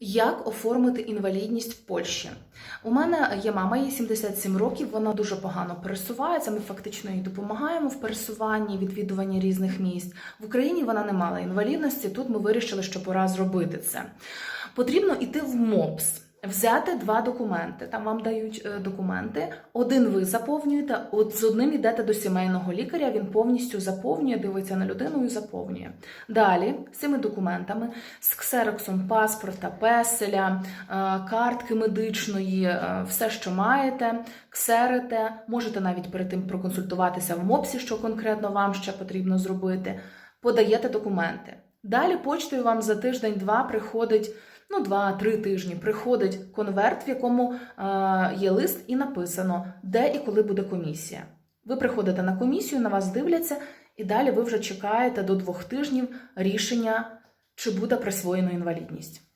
Як оформити інвалідність в Польщі? У мене є мама, їй 77 років. Вона дуже погано пересувається. Ми фактично їй допомагаємо в пересуванні, відвідуванні різних місць. В Україні вона не мала інвалідності. Тут ми вирішили, що пора зробити це. Потрібно йти в МОПС. Взяти два документи. Там вам дають е, документи. Один ви заповнюєте, от з одним йдете до сімейного лікаря. Він повністю заповнює, дивиться на людину і заповнює. Далі з цими документами, з ксероксом паспорта, песеля, е, картки медичної, е, все, що маєте, ксерите. Можете навіть перед тим проконсультуватися в МОПСі, що конкретно вам ще потрібно зробити. Подаєте документи. Далі почтою вам за тиждень-два приходить. Ну, два-три тижні приходить конверт, в якому е, є лист, і написано, де і коли буде комісія. Ви приходите на комісію, на вас дивляться, і далі ви вже чекаєте до двох тижнів рішення, чи буде присвоєно інвалідність.